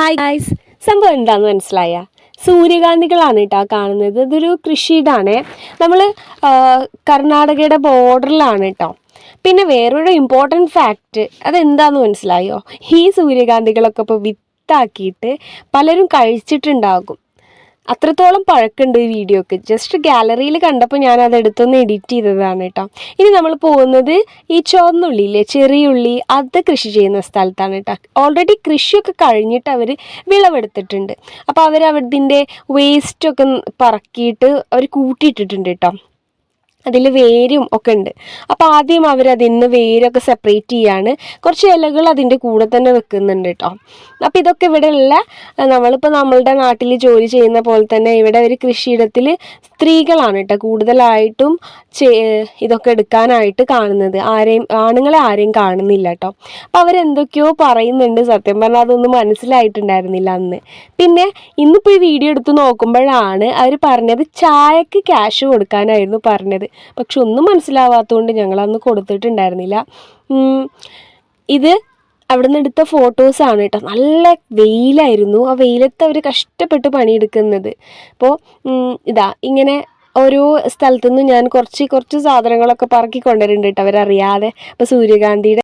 Hi guys സംഭവം എന്താന്ന് മനസ്സിലായ? സൂര്യകാന്തികളാണ് കേട്ടോ കാണുന്നത്. ഇതൊരു കൃഷിയിടാണ് നമ്മൾ കർണാടകയുടെ ബോർഡറിലാണ് കേട്ടോ പിന്നെ വേറൊരു ഇമ്പോർട്ടന്റ് ഫാക്റ്റ് അതെന്താന്ന് മനസ്സിലായോ? ഈ സൂര്യകാന്തികളൊക്കെ ഇപ്പോൾ വിത്താക്കിയിട്ട് പലരും കഴിച്ചിട്ടുണ്ടാകും. അത്രത്തോളം പഴക്കമുണ്ട് ഈ വീഡിയോക്ക്. ജസ്റ്റ് ഗാലറിയിൽ കണ്ടപ്പോൾ ഞാൻ അത് എടുത്തൊന്ന് എഡിറ്റ് ചെയ്തതാണ് കേട്ടോ ഇനി നമ്മൾ പോകുന്നത് ഈ ചുവന്നുള്ളിയില്ലേ ചെറിയ ഉള്ളി അത് കൃഷി ചെയ്യുന്ന സ്ഥലത്താണ് കേട്ടോ ഓൾറെഡി കൃഷിയൊക്കെ കഴിഞ്ഞിട്ട് അവർ വിളവെടുത്തിട്ടുണ്ട്. അപ്പോൾ അവർ അവിടുത്തെ വേസ്റ്റൊക്കെ പറക്കിയിട്ട് അവർ കൂട്ടിയിട്ടിട്ടുണ്ട് കേട്ടോ അതിൽ വേരും ഒക്കെ ഉണ്ട്. അപ്പോൾ ആദ്യം അവർ അതിന്ന് വേരൊക്കെ സെപ്പറേറ്റ് ചെയ്യാണ്. കുറച്ച് ഇലകൾ അതിന്റെ കൂടെ തന്നെ വെക്കുന്നുണ്ട് കേട്ടോ അപ്പോൾ ഇതൊക്കെ ഇവിടെ ഉള്ള നമ്മളിപ്പോൾ നമ്മളുടെ നാട്ടിൽ ജോലി ചെയ്യുന്ന പോലെ തന്നെ ഇവിടെ ഒരു കൃഷിയിടത്തിൽ സ്ത്രീകളാണ് കേട്ടോ കൂടുതലായിട്ടും ഇതൊക്കെ എടുക്കാനായിട്ട് കാണുന്നത്. ആരെയും ആണുങ്ങളെ ആരെയും കാണുന്നില്ല കേട്ടോ അപ്പോൾ അവരെന്തൊക്കെയോ പറയുന്നുണ്ട് സത്യം പറഞ്ഞാൽ അതൊന്നും മനസ്സിലായിട്ടുണ്ടായിരുന്നില്ല അന്ന്. പിന്നെ ഇന്നിപ്പോൾ ഈ വീഡിയോ എടുത്ത് നോക്കുമ്പോഴാണ് അവർ പറഞ്ഞത് ചായക്ക് ക്യാഷ് കൊടുക്കാനായിരുന്നു പറഞ്ഞത്. പക്ഷെ ഒന്നും മനസ്സിലാവാത്തതുകൊണ്ട് ഞങ്ങളന്ന് കൊടുത്തിട്ടുണ്ടായിരുന്നില്ല. ഇത് അവിടുന്ന് എടുത്ത ഫോട്ടോസാണ് കേട്ടോ. നല്ല വെയിലായിരുന്നു. ആ വെയിലത്ത് അവർ കഷ്ടപ്പെട്ട് പണിയെടുക്കുന്നത്. അപ്പോൾ ഇതാ ഇങ്ങനെ ഓരോ സ്ഥലത്തു നിന്ന് ഞാൻ കുറച്ച് കുറച്ച് സാധനങ്ങളൊക്കെ പറക്കി കൊണ്ടുവരുന്നുണ്ട് കേട്ടോ. അവരറിയാതെ. അപ്പോൾ സൂര്യകാന്തിയുടെ